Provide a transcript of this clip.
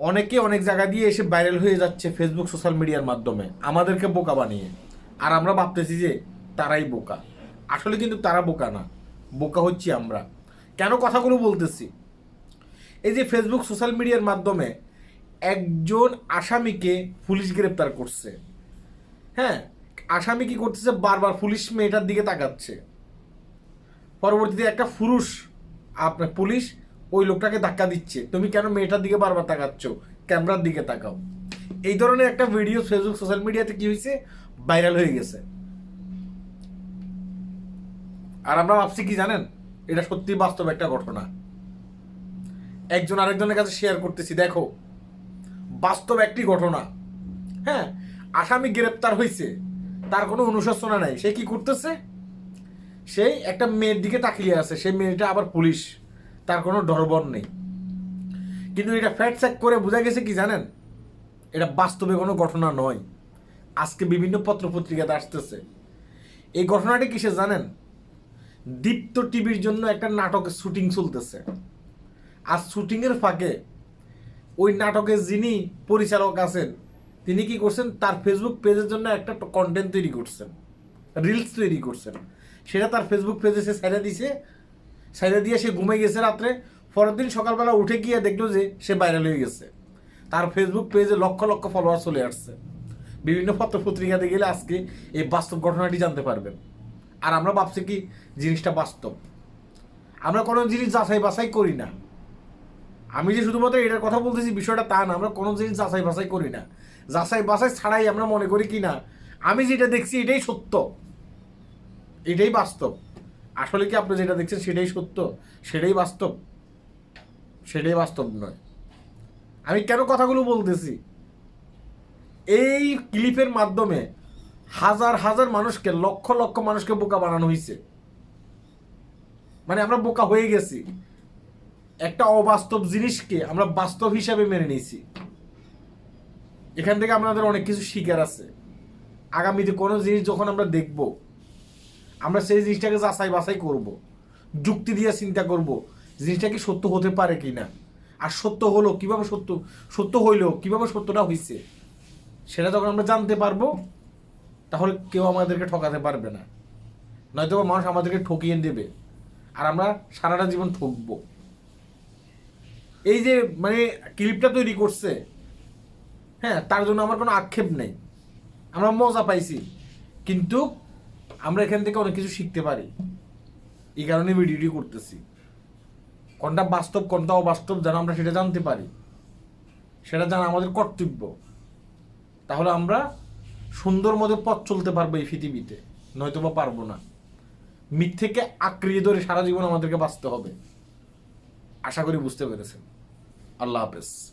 অনেকে অনেক জায়গা দিয়ে এসে ভাইরাল হয়ে যাচ্ছে ফেসবুক সোশ্যাল মিডিয়ার মাধ্যমে, আমাদেরকে বোকা বানিয়ে। আর আমরা ভাবতেছি যে তারাই বোকা। আসলে কিন্তু তারা বোকা না, বোকা হচ্ছি আমরা। কেন কথাগুলো বলতেছি? এই যে ফেসবুক সোশ্যাল মিডিয়ার মাধ্যমে একজন আসামিকে পুলিশ গ্রেপ্তার করছে। হ্যাঁ আসামি কি করতেছে? বারবার পুলিশ মেয়েটার দিকে তাকাচ্ছে। পরবর্তীতে একটা পুরুষ, আপনার পুলিশ ওই লোকটাকে ধাক্কা দিচ্ছে। তুমি কেন মেয়েটার দিকে বারবার তাকাচ্ছ? ক্যামেরার দিকে তাকাও। এই ধরনের একটা ভিডিও ফেসবুক সোশ্যাল মিডিয়াতে কি হয়েছে? ভাইরাল হয়ে গেছে। আর আমরা ভাবছি কি জানেন? এটা সত্যি বাস্তব একটা ঘটনা। একজন আরেকজনের কাছে শেয়ার করতেছি, দেখো। বাস্তব একটি ঘটনা। হ্যাঁ আসামি গ্রেপ্তার হয়েছে। তার কোনো অনুশাসনা নাই। সে কি করতেছে? সেই একটা মেয়ের দিকে তাকিয়ে আছে। সেই মেয়েটা আবার পুলিশ। তার কোনো ডরবর নেই। কিন্তু এটা ফ্যাট চেক করে বোঝা গেছে কি জানেন? এটা বাস্তবে কোনো ঘটনা নয়। আজকে বিভিন্ন পত্র পত্রিকাতে আসতেছে। এই ঘটনাটি কিসে জানেন? দীপ্ত টিভির জন্য একটা নাটকের শুটিং চলতেছে। আর শুটিংয়ের ফাঁকে ওই নাটকের যিনি পরিচালক আছেন, তিনি কি করছেন? তার ফেসবুক পেজের জন্য একটা কন্টেন্ট তৈরি করছেন। রিলস তৈরি করছেন। সেটা তার ফেসবুক পেজে সে সাইডে দিছে। সাইডে দিয়ে সে ঘুমে গেছে রাত্রে, পরের দিন সকালবেলা উঠে গিয়ে দেখল যে সে ভাইরাল হয়ে গেছে। তার ফেসবুক পেজে লক্ষ লক্ষ ফলোয়ার চলে আসছে। বিভিন্ন পত্র পত্রিকাতে গেলে আজকে এই বাস্তব ঘটনাটি জানতে পারবেন। আর আমরা ভাবছি কি, জিনিসটা বাস্তব। আমরা কোনো জিনিস যাচাই বাছাই করি না। আমি যে শুধুমাত্র এটার কথা বলতেছি, বিষয়টা তা না, আমরা কোনো জিনিস যাচাই বাছাই করি না। যাচাই বাছাই ছাড়াই আমরা মনে করি কি না, আমি যেটা দেখছি এটাই সত্য, এটাই বাস্তব। আসলে কি আপনি যেটা দেখছেন সেটাই সত্য? সেটাই বাস্তব? সেটাই বাস্তব নয়। আমি কেন কথাগুলো বলতেছি? এই ক্লিপের মাধ্যমে হাজার হাজার মানুষকে, লক্ষ লক্ষ মানুষকে বোকা বানানো হয়েছে মানে আমরা বোকা হয়ে গেছি। একটা অবাস্তব জিনিসকে আমরা বাস্তব হিসাবে মেনে নিয়েছি। এখান থেকে আমাদের অনেক কিছু শিকার আছে। আগামীতে কোনো জিনিস যখন আমরা দেখব আমরা সেই জিনিসটাকে যাচাই বাছাই করব। যুক্তি দিয়ে চিন্তা করব, জিনিসটা কি সত্য হতে পারে কি না আর সত্য হলো, কীভাবে সত্য সত্য হইল, কীভাবে সত্যটা হয়েছে সেটা যখন আমরা জানতে পারব, তাহলে কেউ আমাদেরকে ঠকাতে পারবে না। নয়তো মানুষ আমাদেরকে ঠকিয়ে দেবে, আর আমরা সারাটা জীবন ঠকবো। এই যে মানে ক্লিপটা তৈরি করছে হ্যাঁ তার জন্য আমার কোনো আক্ষেপ নেই। আমরা মজা পাইছি, কিন্তু আমরা এখান থেকে অনেক কিছু শিখতে পারি। এই কারণে ভিডিওটি করতেছি। কোনটা বাস্তব, কোনটা অবাস্তব যেন আমরা সেটা জানতে পারি। সেটা জানা আমাদের কর্তব্য। তাহলে আমরা সুন্দর মতো পথ চলতে পারব এই পৃথিবীতে। নয়তো বা পারব না। মিথ্যেকে আঁকড়িয়ে ধরে সারা জীবন আমাদেরকে বাঁচতে হবে। আশা করি বুঝতে পেরেছেন। আল্লাহ হাফেজ।